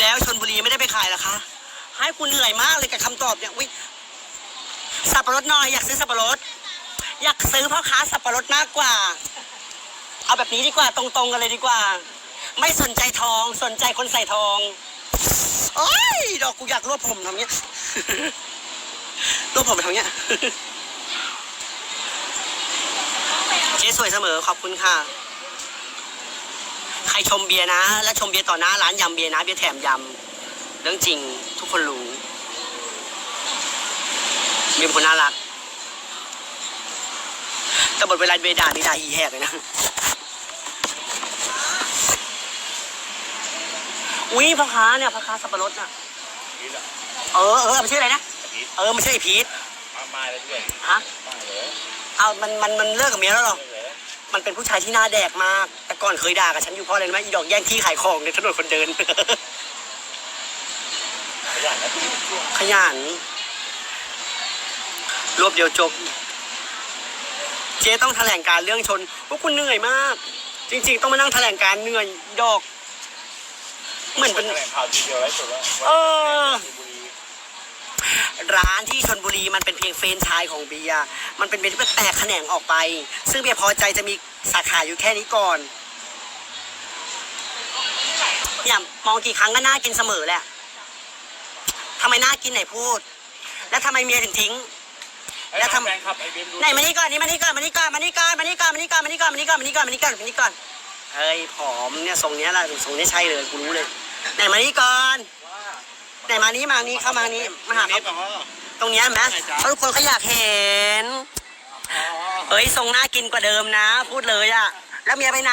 แล้วชนบุรีไม่ได้ไปขายหรอคะ ให้คุณเหนื่อยมากเลยกับคำตอบเนี่ยวิสับปะรดหน่อยอยากซื้อสับปะรด อยากซื้อพ่อค้าสับปะรดมากกว่า เอาแบบนี้ดีกว่าตรงๆกันเลยดีกว่า ไม่สนใจทองสนใจคนใส่ทองโอ้ยดอกกูอยากรวบผมทำเนี้ยรวบผมทำเนี้ยเจ๊สวยเสมอขอบคุณค่ะ รชมเบียร์นะ และชมเบียร์ต่อหน้าร้านยำเบียร์นะเบียร์แถมยำเรื่องจริงทุกคนรู้เบียร์เป็นคนน่ารักแต่บทเวลาเบียร์ด่านี่ด่าอีแหกเลยนะอุ้ยพ่อค้าเนี่ยพ่อค้าสับปะรดน่ะพีทอะเออเออมันชื่ออะไรนะพีทเออมันชื่อไอพีทมามาเลยด้วยฮะมาเลยเอามันมันมันเลิกกับเมียแล้วเหรอ เลย มันเป็นผู้ชายที่หน้าแดกมาก แต่ก่อนเคยด่ากับฉันอยู่เพราะอะไรรู้ไหมอีดอกแย่งที่ขายของในถนนคนเดิน ขยันนะพีทขยันรวบเดียวจบ เจ๊ต้องแถลงการเรื่องชนพวกคุณเหนื่อยมาก จริง ๆ ต้องมานั่งแถลงการเหนื่อยอีดอก เหมือนเป็น แถลงข่าวทีเดียวไร้สุดแล้วเออชลบุ รีร้านที่ชนบุรีมันเป็นเพียงเฟรนไชายของเบียร์มันเป็นเบียร์ที่แตกแขนงออกไป ซึ่งเบียร์พอใจจะมีสาขาอยู่แค่นี้ก่อนเนี่ยมองกี่ครั้งก็น่ากินเสมอแหละทำไมน่ากินไหนพูด แล้วทำไมเมียถึงทิ้ง แล้วทำแฟนคลับไอเบมดูไหนมานี่ก่อนนี่มานี่ก่อนมานี่ก่อนมานี่ก่อนมานี่ก่อนมานี่ก่อนมานี่ก่อนมานี่ก่อนมานี่ก่อนมานี่ก่อนมานี่ก่อนเฮ้ยผอมเนี่ยทรงเนี้ยแหละทรงเนี้ยใช่เลยกูรู้เลยไหนมานี่ก่อน ไหนมานี่มานี่เข้ามานี่มาหาเน็เขาตเหรอตรงเนี้ยเห็นไหมเพราะทุกคนเขาอยากเห็นอ๋อเอ้ยทรงน่ากินกว่าเดิมนะ พูดเลยอะแล้วเมียไปไหน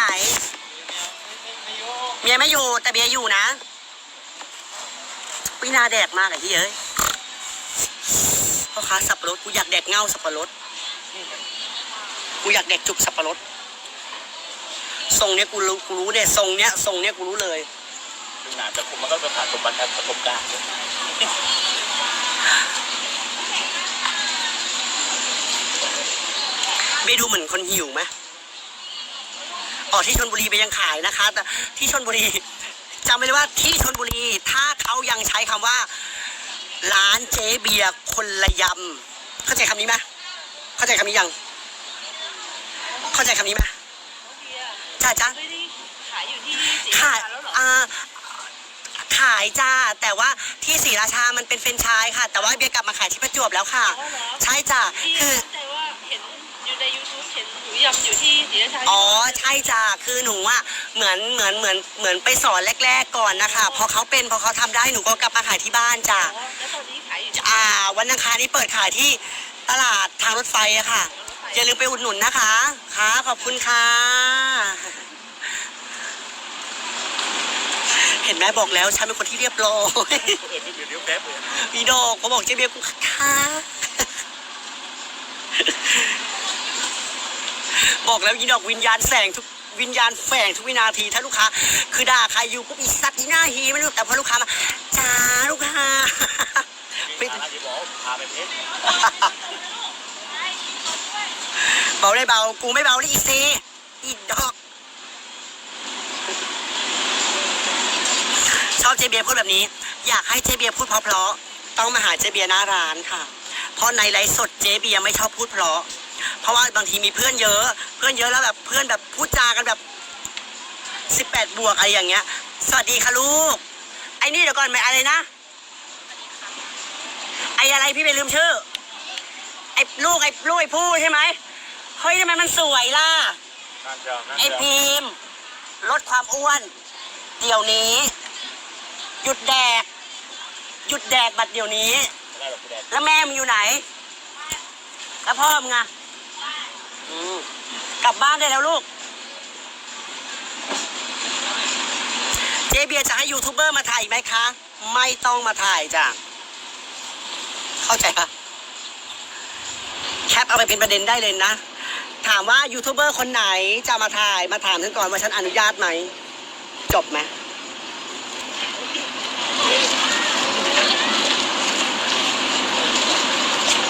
เมียไม่อยู่แต่เบียร์อยู่นะวินาแดกมากไอ้ที่เอ้ยพ่อค้าสับปะรดกูอยากแดกเงาสับปะรดกูอยากแดกจุกสับปะรดทรงเนี้ยกูรู้กูรู้เนี่ยทรงเนี้ยทรงเนี้ยกูรู้เลย ถึงหนาจะคุมมันก็จะผ่านสมบัติประสบการณ์เบยร์ดูเหมือนคนหิวไหมอ๋อที่ชนบุรีเบยร์ยังขายนะคะ แต่ที่ชนบุรีจำไว้เลยว่าที่ชนบุรี ถ้าเขายังใช้คำว่า ร้านเจ๊เบียร์คนละยำเข้าใจคำนี้ไหมเข้าใจคำนี้ยัง เข้าใจคำนี้ไหมจ้าจ้าไม่ได้ขายอยู่ที่ศรีขายราชาแล้วเหรออ่า ขายจ้า แต่ว่าที่ศรีราชามันเป็นเฟรนไชส์ค่ะ แต่ว่าเบียร์กลับมาขายที่ประจวบแล้วค่ะ อ๋อเหรอ ใช่จ้าพี่คือเข้าใจว่าเห็นอยู่ใน YouTube เห็นหนูยำอยู่ที่ศรีราชาอ๋อใช่จ้ะคือหนูอะเหมือนเหมือนเหมือนเหมือนไปสอนแรก ๆ ก่อนนะคะพอเขาเป็นพอเขาทำได้หนูก็กลับมาขายที่บ้านจ้ะอ๋อแล้วตอนนี้ขายอยู่ที่ อ่า วันอังคารนี้เปิดขายที่ตลาดทางรถไฟอะค่ะอย่าลืมไปอุดหนุนนะคะค่ะขอบคุณค่ะ เห็นไหมบอกแล้วฉันเป็นคนที่เรียบร้อยเออเดี๋ยวเดี๋ยวแป๊บเลยอีดอกเขาบอกเจ๊เบียร์กูค่ะบอกแล้วอีดอกวิญญาณแสงทุกวิญญาณแฝงทุกวินาทีถ้าลูกค้า คือด่าใครอยู่ปุ๊บอีสัตว์อีหน้าฮีไม่รู้แต่พอลูกค้ามาจ้าลูกค้ามีร้านที่บอกพาไปเพชรเบาได้เบากูไม่เบาได้อีซีอีดอก ชอบเจเบียร์พูดแบบนี้ อยากให้เจเบียร์พูดเพราะๆต้องมาหาเจเบียร์หน้าร้านค่ะ เพราะในไลฟ์สดเจเบียร์ไม่ชอบพูดเพราะ เพราะว่าบางทีมีเพื่อนเยอะ เพื่อนเยอะแล้วแบบเพื่อนแบบพูดจากันแบบสิบแปดบวกอะไรอย่างเงี้ย สวัสดีค่ะลูก ไอ้นี่เดี๋ยวก่อนไหมอะไรนะ ไอ้อะไรพี่ไปลืมชื่อ ไอ้ลูกไอ้ลูกไอ้ผู้ใช่ไหม เฮ้ยทำไมมันสวยล่ะนั่นเจ้านั่นไอ้เจ้าพิมพ์ลดความอ้วน เดี๋ยวนี้ หยุดแดก หยุดแดกบัดเดี๋ยวนี้ไม่ได้หรอกคุณแดดแล้วแม่มึงอยู่ไหน แล้วพ่อมึงอะอืมกลับบ้านได้แล้วลูก เจเบียร์จะให้ยูทูบเบอร์มาถ่ายอีกไหมคะ ไม่ต้องมาถ่ายจ้ะ เข้าใจปะแคปเอาไปเป็นประเด็นได้เลยนะ ถามว่ายูทูบเบอร์คนไหนจะมาถ่าย มาถามฉันก่อนว่าฉันอนุญาตไหม จบไหม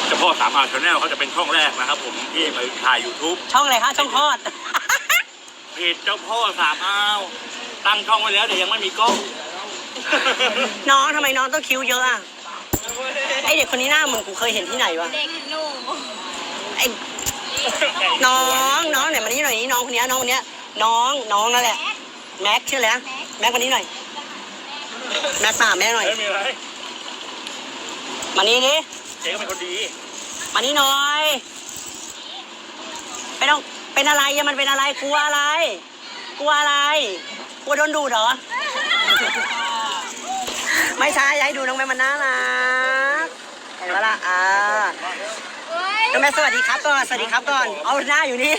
เฉพาะสามอาร์ชแนลเขาจะเป็นช่องแรกนะครับ ผมที่ไปถ่าย YouTube ช่องอะไรคะช่องคลอด เพจเจ้าพ่อสามอ้าว ตั้งช่องไว้แล้วแต่ยังไม่มีกล้อง น้องทำไมน้องต้องคิ้วเยอะอะไอเด็กคนนี้หน้าเหมือนกูเคยเห็นที่ไหนวะเด็กหนุ่มไอน้องน้องไหนมานี่หน่อยนี่น้องคนเนี้ยน้องคนเนี้ยน้องน้องนั่นแหละแม็กชื่ออะไรนะแม็กมานี่หน่อยแม็กมาหาแม่หน่อย ไม่มีอะไร มานี่นี่เจ๊ก็เป็นคนดีมานี่หน่อยไม่ต้องเป็นอะไรอะมันเป็นอะไรกลัวอะไร กลัวอะไร กลัวโดนดูดเหรอ ไม่ใช่อยากให้ดูน้องแม่มันน่ารักเห็นปะล่ะอ่าน้องแม่สวัสดีครับก่อนสวัสดีครับก่อน เอาหน้าอยู่นี่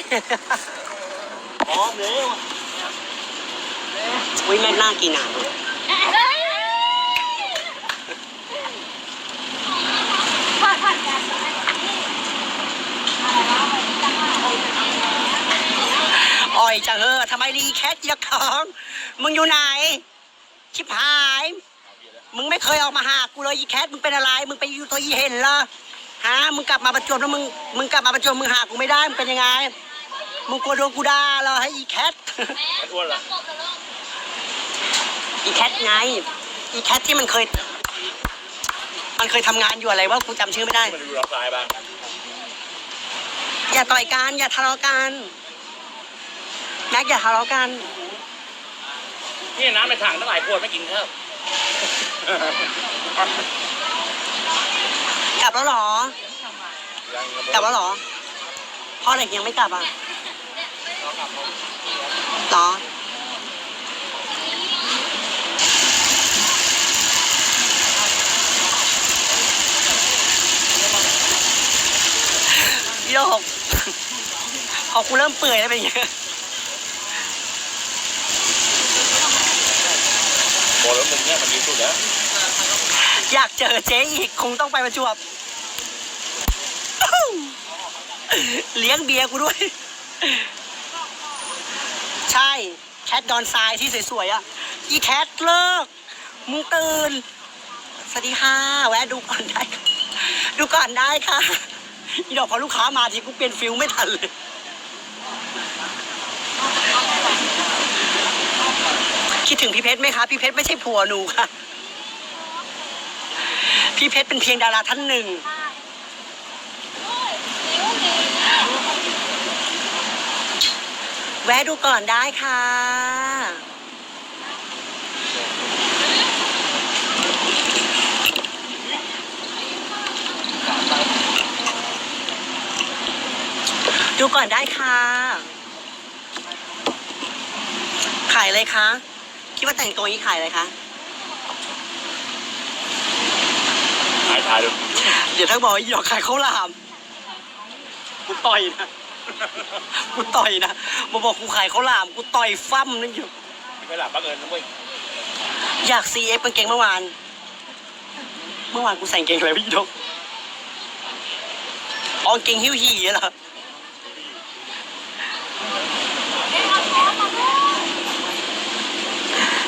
พร้อมเร็วอุ้ยแม่น่ากินอะ อ่อยจังเออทำไมรีแคทยักท้อง มึงอยู่ไหน ชิบหาย มึงไม่เคยออกมาหากูเลยอีแคทมึงเป็นอะไร มึงไปอยู่ตัวอีเห็นเหรอฮะมึงกลับมาประจวบแล้วมึงมึงกลับมาประจวบมึงหากูไม่ได้มึงเป็นยังไง มึงกลัวโดนกูด่าเหรอให้อีแคทอ้วนละอีแคทไง อีแคทที่มันเคย มันเคยทำงานอยู่อะไรว่ากูจำชื่อไม่ได้มันดูรับสายบ้าง อย่าต่อยกันอย่าทะเลาะกันแม็กอย่าทะเลาะกัน นี่น้ำในถังตั้งหลายขวดไม่กินครับกลับแล้วเหรอ กลับแล้วเหรอพ่อเด็กยังไม่กลับอะเหรอ โยก พอกูเริ่มเปื่อยแล้วเป็นอย่างเงี้ยบอกแล้วมึงเนี่ยมันดีสุดแล้วอยากเจอเจ๊อีกคงต้องไปประจวบ เลี้ยงเบียร์กูด้วย ใช่ แคทดอนทรายที่สวยๆอะ อีแคทเลิก มึงตื่น สวัสดีค่ะ แวะดูก่อนได้ค่ะดูก่อนได้ค่ะ อีดอกพอลูกค้ามาทีกูเปลี่ยนฟิลไม่ทันเลย คิดถึงพี่เพชรไหมคะ พี่เพชรไม่ใช่ผัวหนูค่ะ พี่เพชรเป็นเพียงดาราท่านหนึ่ง แวะดูก่อนได้ค่ะ ดูก่อนได้ค่ะ ขายอะไรคะ คิดว่าแต่งตัวนี้ขายอะไรคะหายทายดูเดี๋ยวถ้าบอกว่าหยอกขายข้าวหลามกูต่อยนะ กูต่อยนะ มาบอกกูขายข้าวหลาม กูต่อยฟั่มนั่นอยู่ ไม่หลับบังเอิญนะเว้ยอยากซีเอฟกางเกงเมื่อวาน เมื่อวานกูใส่กางเกงอะไรพี่ดกอ๋อกางเกงหิ้วหี่เหรอ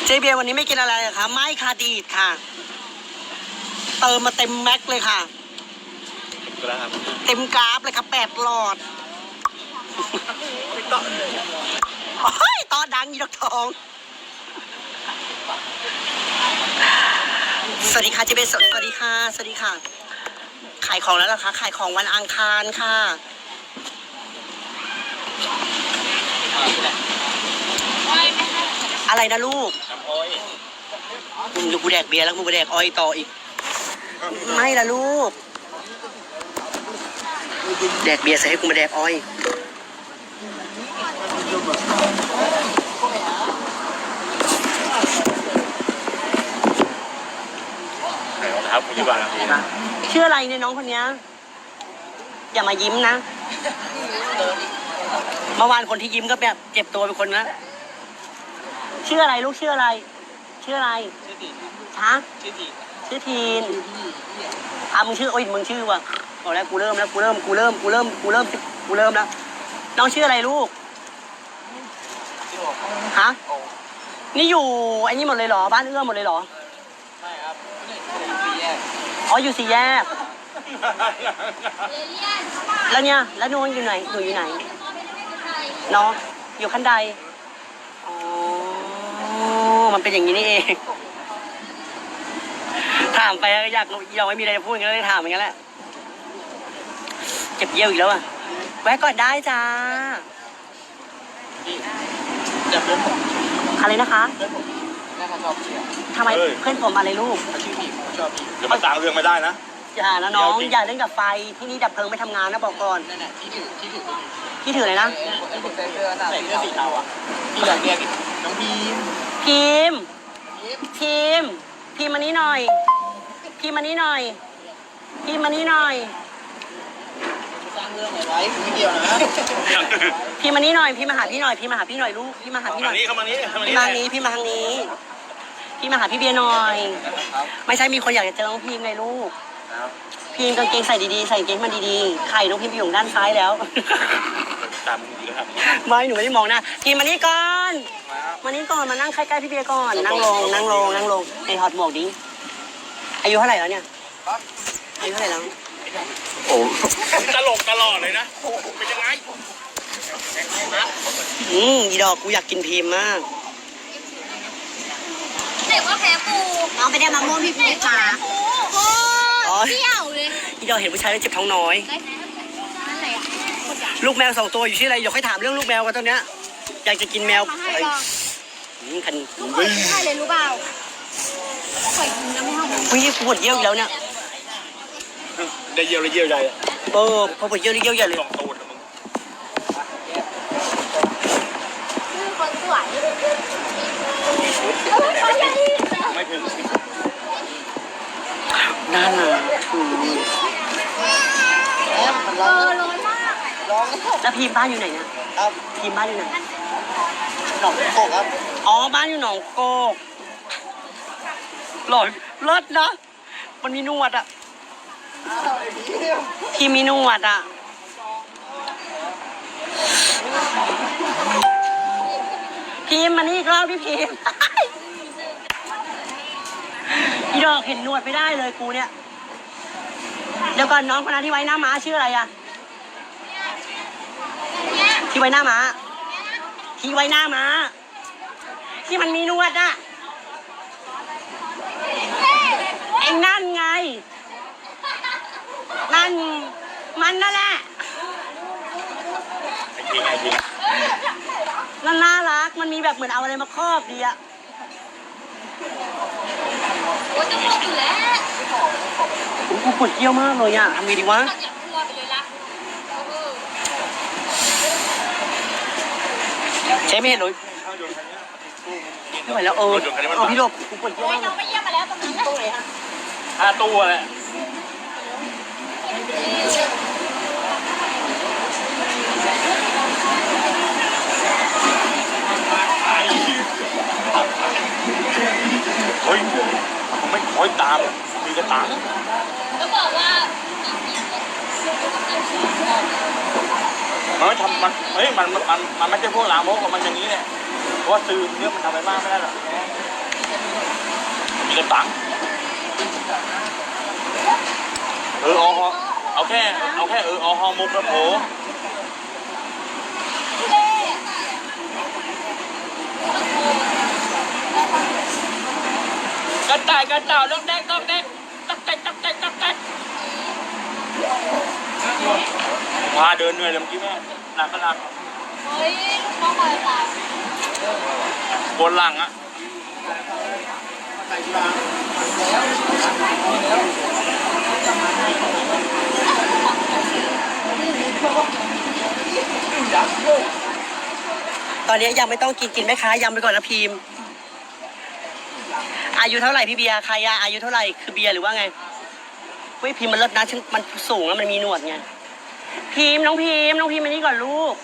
เจเบียร์วันนี้ไม่กินอะไรเหรอคะไม่ค่ะดีดค่ะ เติมมาเต็มแม็กเลยค่ะก็แล้วครับเต็มกราฟเลยค่ะแปดหลอดไม่ต้องเฮ้ยตอนดังยีดอกทอง สวัสดีค่ะเจเบสสวัสดีค่ะ สวัสดีค่ะ ขายของแล้วเหรอคะ ขายของวันอังคารค่ะอะไรนะลูกน้ำ อ้อยมึงดูกูแดกเบียร์แล้วมึงกูแดกอ้อยต่ออีก ไม่ละลูก แดกเบียร์ใส่ให้กูมาแดกอ้อยไหนรองเท้าคุณยี่บาทนาทีนะชื่ออะไรเนี่ยน้องคนเนี้ย อย่ามายิ้มนะ เมื่อวานคนที่ยิ้มก็แบบเจ็บตัวเป็นคนนะ ชื่ออะไรลูกชื่ออะไร ชื่ออะไรฮะชื่อทีนอะมึงชื่อโอ้ยมึงชื่อว่ะเอาแล้วกูเริ่มแล้วกูเริ่มกูเริ่มกูเริ่มกูเริ่มกูเริ่มแล้วน้องชื่ออะไรลูกฮะนี่อยู่ไอ้นี่หมดเลยเหรอบ้านเอื้อหมดเลยเหรออ๋ออยู่สี่แยกแล้วเนี่ยแล้วน้องอยู่ไหนหนูอยู่ไหนน้องอยู่ขั้นใดอ๋อ มันเป็นอย่างนี้นี่เอง ถามไปอยากยังไม่มีอะไรจะพูดก็เลยถามอย่างนั้นแหละเจ็บเยี่ยวอีกแล้วอะแวะก่อนได้จ้าแต่เพื่อนผมอะไรนะคะเพื่อนผมน่าจะชอบพี่อะทำไมเพื่อนผมอะไรลูก เขาชื่อพี่เขาชอบพี่เดี๋ยวมันต่างเรื่องไม่ได้นะ อย่านะน้อง เดี๋ยวจริงอย่าเล่นกับไฟที่นี่ดับเพลิงไม่ทำงานนะบอกก่อนนั่นแหละที่ถือที่ถือพี่ถืออะไรนะไอ้คนใส่เสื้อหน้าใส่เสื้อสีเทาอะพี่อยากเรียกน้องพีม พิมพ์พิมพ์พิมพ์มานี้หน่อย พิมพ์มานี้หน่อย พิมพ์มานี้หน่อย สร้างเรื่องอะไรไว้ไม่เกี่ยวนะพิมพ์มานี้หน่อย พิมพ์มาหาพี่หน่อย พิมพ์มาหาพี่หน่อยลูก พิมพ์มาหาพี่หน่มาอย นี้เข้ามานี้เข้ามาพี่นี้มาทางนี้พี่มาทางนี้ พี่มาหาพี่เบียร์หน่อย ไม่ใช่มีคนอยากจะเจอน้องพิมพ์ไงลูกครับพิมพ์กางเกงใส่ดีๆ ใส่กางเกงมันดีๆ ไข่น้องพิมพ์ไปอยู่ด้านซ้ายแล้ว ตามอยู่ครับไม่หนูไม่ได้มองหนะพิมพ์มานี่ก่อนมานี่ก่อนมานั่งใกล้ๆพี่เบียร์ก่อนนั่งลงนั่งลงนั่งลงไอถอดหมวกดิอายุเท่าไหร่แล้วเนี่ยอายุเท่าไหร่แล้วโอ้ตลกตลอดเลยนะเป็นยังไงอืมอีดอกกูอยากกินพิมพ์มากเด็กว่าแพ้ปูน้องไปได้มะม่วงพี่พีชมาโอ้อ๋อเที่ยวเลยอีดอกเห็นผู้ชายแล้วเจ็บท้องน้อยนั่นแหละ ลูกแมวสองตัวอยู่ที่ออะไรเดี๋ยวค่อยถามเรื่องลูกแมวกันตอนเนี้ยอยากจะกินแมวมาให้ไอ้ลองอืมคันลูกเคยกินให้เลยรู้เปล่าเคยกินแล้วไม่ห้องเฮ้ยปวดเยี่ยวอีกแล้วเนี่ยได้เยี่ยวเลยเยี่ยวใหญ่เออพอปวดเยี่ยวนี่เยี่ยวใหญ่เลยลองตูนมึงคนสวยไม่ถึงนั่นน่ะอืมแอมมันเอร้องอร้อนมาก ร้องแล้วพีมบ้านอยู่ไหนเนี่ยครับพีมบ้านอยู่ไหนหนองโกกครับอ๋อบ้านอยู่หนองโกกหล่อเลิศนะมันมีหนวดอะพีมมีหนวดอะพีมมานี่อีกรอบพี่พีมอีดอกเห็นหนวดไม่ได้เลยกูเนี่ย เดี๋ยวก่อนน้องคนนั้นที่ไว้หน้าม้าชื่ออะไรอะ ที่ไว้หน้าม้าที่ไว้หน้าม้า ที่มันมีหนวดอะไอ้นั่นไง นั่นมันนั่นแหละไอ้จริงไอ้จริงนั่นน่ารัก มันมีแบบเหมือนเอาอะไรมาครอบดีอะโอ้ยจะพูดอยู่แล้วโอ้โหกูปวดเยี่ยวมากเลยอะทำไงดีวะ อยากกลัวไปเลยละเออ ใช้ไม่เห็นเลยไม่ไหวแล้วเออเอาพี่หลบกูปวดเยี่ยวโอ้ยมากน้องไปเยี่ยมมาแล้วตรงนั้นตรงไหนอะห้าตัวแหละเฮ้ยผมไม่คอยตามมีกระตังก็บอกว่า มันไม่ทำมันเฮ้ยมันมันมันไม่ใช่พวกลามกมันอย่างนี้เนี่ยเพราะว่าซื้อเนื้อมันทำอะไรมากไม่ได้หรอกมีกระตังเออเอาฮอเอาแค่เอาแค่เออเอาฮอมุกกระโผกระต่ายกระต่ายลูกแดกลูกแดกตักแตกตักแตกตักแตก พาเดินเหนื่อยเลยเมื่อกี้แม่หนักขนาดเฮ้ยลูกน้องคอยตามบนหลังอะตอนนี้ยังไม่ต้องกินกินไหมคะยังไปก่อนนะพิมพ์อายุเท่าไหร่พี่เบียร์ใครอะอายุเท่าไหร่คือเบียร์หรือว่าไง เฮ้ยพิมพ์มันเลิศนะฉันมันสูงแล้วมันมีหนวดไงพิมพ์น้องพิมพ์น้องพิมพ์มานี่ก่อนลูก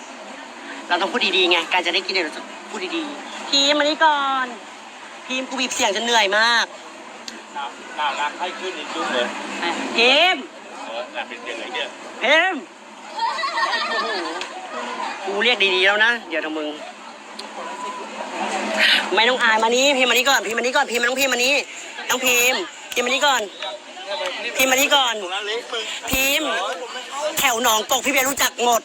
เราต้องพูดดีๆไงการจะได้กินเนี่ยเราต้องพูดดีๆพิมพ์มานี่ก่อน พิมพ์กูบีบเสียงจนเหนื่อยมากหน้าหน้ารักให้ขึ้นอีกจุ้งเลยพิมพ์เออน่าเป็นเด็กไอ้เนี่ยพิมพ์โอ้โหกูเรียกดีๆแล้วนะเดี๋ยวทำมึง ไม่ต้องอายมานี้พิมพ์มานี้ก่อนพิมพ์มานี้ก่อนพิมพ์มาน้องพิมพ์มานี้น้องพิมพ์พิมพ์มานี้ก่อน พิมพ์มานี้ก่อนตรงนั้นเล็กมึงพิมพ์แถวหนองกกพี่เบียร์รู้จักหมด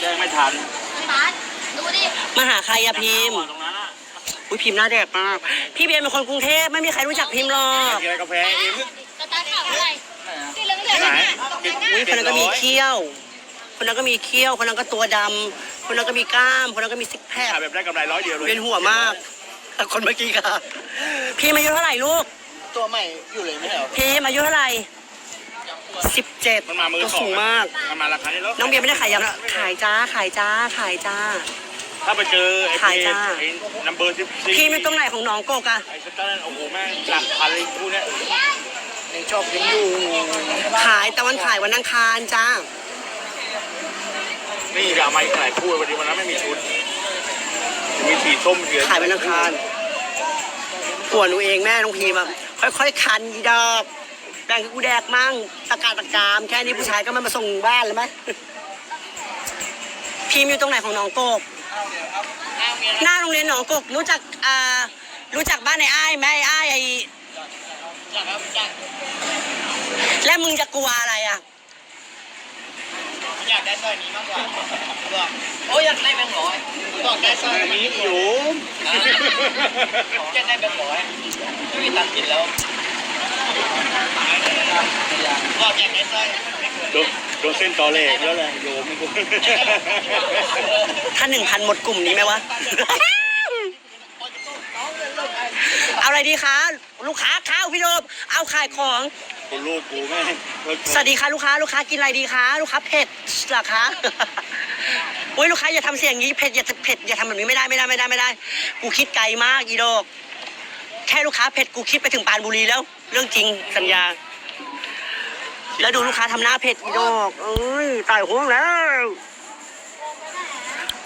แจ้งไม่ทันบาสดูดิมาหาใครอะพิมพ์ตรงนั้นอะอุ้ยพิมพ์หน้าแดกมาก พี่เบียร์เป็นคนกรุงเทพไม่มีใครรู้จักพิมพ์หรอกกินอะไรกาแฟเองกระตาข่าวอะไรสีเหลืองเหลืองไหนอุ้ยคนนั้นก็มีเขี้ยว คนนั้นก็มีเขี้ยว คนนั้นก็ตัวดำคนนั้นก็มีกล้าม คนนั้นก็มีซิกแพคขายแบบได้กำไรร้อยเดียวเลยเวียนหัวมากแต่คนเมื่อกี้ค่ะ พี่มาอายุเท่าไหร่ลูก ตัวใหม่อยู่เลยไม่ใช่เหรอ พี่มาอายุเท่าไหร่สิบเจ็ดมันมามือตัวสองสูงมาก มันมาราคานี้แล้วน้องเบียร์ไม่ได้ขายยำนะขายจ้า ขายจ้า ขายจ้า ถ้าไปเจอไอ้ขายจ้า ไอ้นัมเบอร์สิบสี่พี่มันตรงไหนของน้องโกกอะไอ้สเตอร์โอ้โหแม่งหลักพันเลยคู่เนี้ยยังชอบยังอยู่ ขายแต่วันขายวันอังคารจ้า นี่จะเอามาอีกหลายคู่วันนี้วันนั้นไม่มีชุดมีสีส้มเขียวขายวันอังคารผัวหนูเองแม่น้องพีมอะ ค่อยๆคันอีดอกแบ่งให้กูแดกมั่งตะการตะกามแค่นี้ผู้ชายก็ไมามาส่งบ้านเลยไหมพีมอยู่ตรงไหนของน้องโกกหน้าโรงเรียนหนองกกรู้จักอ่ารู้จักบ้านไอ้อ้ายไหมไอ้อ้ายไอ้แล้วมึงจะกลัวอะไรอะอยากได้สร้อยนี้มากกว่า บอกโอ้ยอยากได้แบงค์ร้อยบอกได้สร้อยอันนี้นี้อยู่อยากได้แบงค์ร้อยไม่มีตังค์กินแล้วบอกอยากได้สร้อยไม่เคยโดนโดนเส้นตอเหล็กแล้วแหละโยมไม่คุ้มถ้าหนึ่งพันหมดกลุ่มนี้ไหมวะ เอาอะไรดีคะ ลูกค้าข้าวพี่โดมเอาขายของกูลูกกูแม่ง สวัสดีค่ะลูกค้า ลูกค้ากินอะไรดีคะ ลูกค้าเผ็ดเหรอคะ อุ้ยลูกค้าอย่าทำเสียงนี้เผ็ดอย่าเผ็ดอย่าทำแบบนี้ไม่ได้ไม่ได้ไม่ได้ไม่ได้ กูคิดไกลมากอีโดกแค่ลูกค้าเผ็ดกูคิดไปถึงปรานบุรีแล้ว เรื่องจริงสัญญา แล้วดูลูกค้าทำหน้าเผ็ดอีโดกเอ้ยตายห่วงแล้ว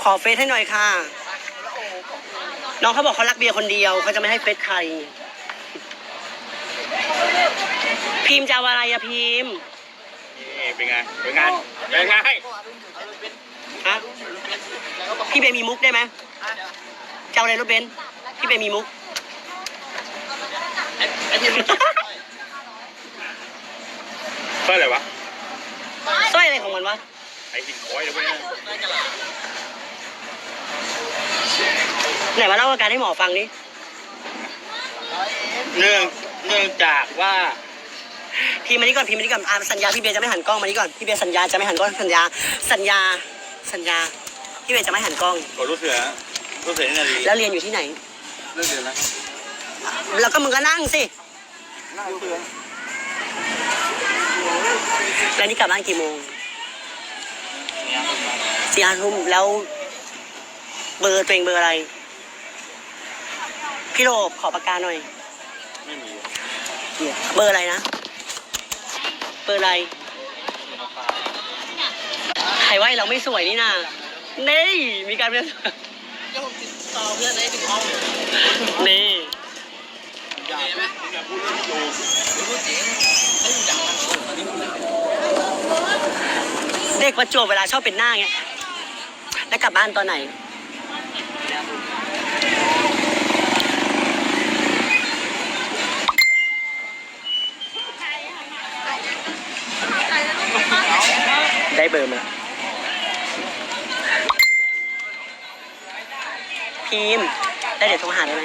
ขอเฟซให้หน่อยค่ะ น้องเขาบอกเขารักเบียร์คนเดียวเขาจะไม่ให้เฟซใคร พิมพ์จะเอาอะไรอะพิมพ์ นี่เป็นไงเป็นไงเป็นไงฮะ พี่เบย์มีมุกได้ไหมจะเอาอะไรรถเบนซ์พี่เบย์มีมุก ไอ้ที่มันเท่าไหร่วะ สร้อยอะไรของมันวะ ไอ้หินคอยเดี๋ยวไปนะไหนมาเล่าอาการให้หมอฟังดิเนื่องเนื่องจากว่าพี่มานี่ก่อนพี่มานี่ก่อนอ่าสัญญาพี่เบย์จะไม่หันกล้องมานี่ก่อนพี่เบย์สัญญาจะไม่หันกล้องสัญญา สัญญาสัญญา พี่เบย์จะไม่หันกล้อง ขอรู้เสือรู้เสือนี่นาทีแล้วเรียนอยู่ที่ไหน เรื่องเดือนแล้วแล้วก็มึงก็นั่งสิน่าเสือแล้วนี่กลับบ้านกี่โมงสี่ห้าทุ่มแล้ว เบอร์ตัวเองเบอร์อะไร พี่โรบขอปากกาหน่อย ไม่มีเบอร์อะไรนะ เบอร์อะไร ใครว่าเราไม่สวยนี่นา นี่มีการเปลี่ยนเดี๋ยวผมติดต่อเพื่อนได้ถึงห้องนี่อย่าอย่าพูดเรื่องโยมพูดจริงไม่อยากมันสูงอันนี้เด็กประจวบเวลาชอบเป็นหน้าเงี้ยแล้วกลับบ้านตอนไหนได้เบอร์มา พิมพ์แล้วเดี๋ยวโทรหาได้ไหม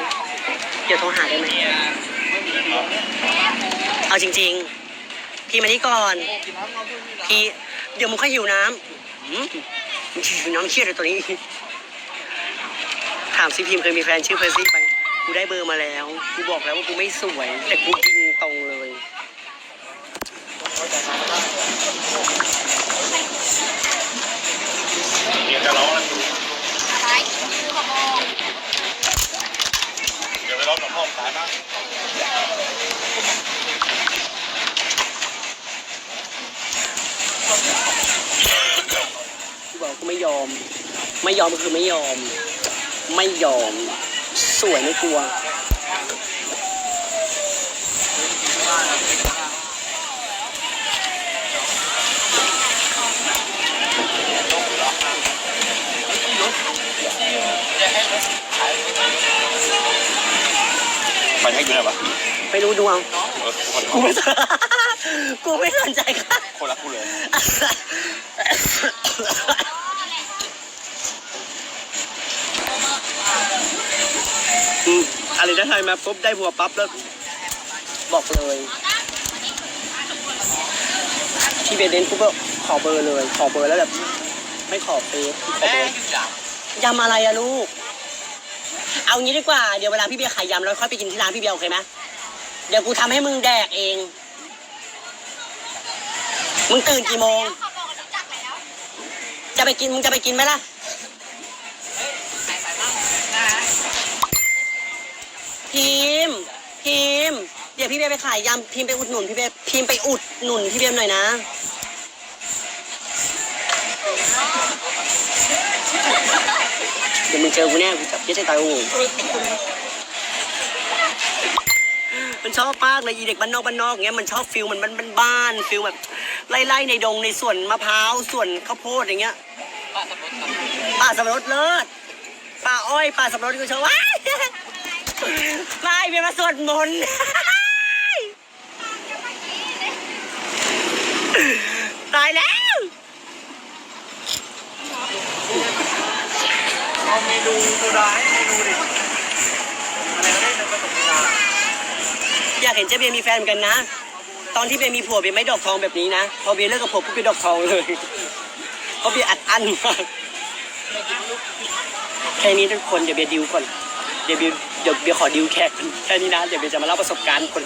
เดี๋ยวโทรหาได้ไหมเอาจริง ๆ พี่มานี่ก่อน พี่เดี๋ยวมึงค่อยหิวน้ำหืมมึงหิวน้ำเครียดเลยตัวนี้ ถามซิพิมเคยมีแฟนชื่อเพอร์ซี่ไหมกูได้เบอร์มาแล้ว กูบอกแล้วว่ากูไม่สวย แต่กูยิงตรงเลย เดี๋ยวจะร้องแล้วดู ซ้ายขโมย ร้องกับพ่อตายบ้างกูบอกก็ไม่ยอม ไม่ยอมก็คือไม่ยอม ไม่ยอม สวยไม่กลัว มันให้อยู่ไหนวะไม่รู้ดูเอาเออคนกูไม่สน กูไม่สนใจค่ะ คนรักกูเลยพอืมอะไรนะไทยมาปุ๊บได้ผัวปั๊บแล้ว บอกเลย ที่เบเดนปุ๊บก็ขอเบอร์เลย ขอเบอร์แล้วแบบ ไม่ขอเฟซขอแม่เบอร์อยู่จังยำอะไรอะลูก เอางี้ดีกว่า เดี๋ยวเวลาพี่เบียร์ขายยำเราค่อยไปกินที่ร้านพี่เบียร์โอเคไหมเดี๋ยวกูทำให้มึงแดกเอง มึงตื่นกี่โมงจะไปกินมึงจะไปกินไหมล่ะ พิมพ์พิมพ์เดี๋ยวพี่เบียร์ไปขายยำพิมพ์ไปอุดหนุนพี่เบียร์พิมพ์ไปอุดหนุนพี่เบียร์หน่อยนะ ดี๋ยวมึงเจอกูแน่กูจับย็ดให้ตายโอมันชอบมากเลยอีเด็กบ้านนอกบ้านนอกเงี้ยมันชอบฟิลมันบ้านบ้านฟิลแบบไล่ๆในดงในสวนมะพร้าวสวนข้าวโพดอย่างเงี้ยป่าสนป่าสับปะรดเลิศป่าอ้อยป่าสับปะรดกูชอบว้ายไม่เบียร์มาสวดมนต์ตายแล้ว เอาเมนูโซดาให้เมนูดิอะไรก็ได้ในผสมโซดาอยากเห็นเจ๊เบียร์มีแฟนเหมือนกันนะ ตอนที่เบียร์มีผัวเบียร์ไม่ดอกทองแบบนี้นะ พอเบียร์เลิกกับผัวปุ๊บเบียร์ดอกทองเลยเพราะเบียร์อัดอั้นมากแค่นี้ทุกคนเดี๋ยวเบียร์ดิวก่อน เดี๋ยวเบียร์เดี๋ยวเบียร์ขอดิวแขกแค่นี้นะ เดี๋ยวเบียร์จะมาเล่าประสบการณ์คน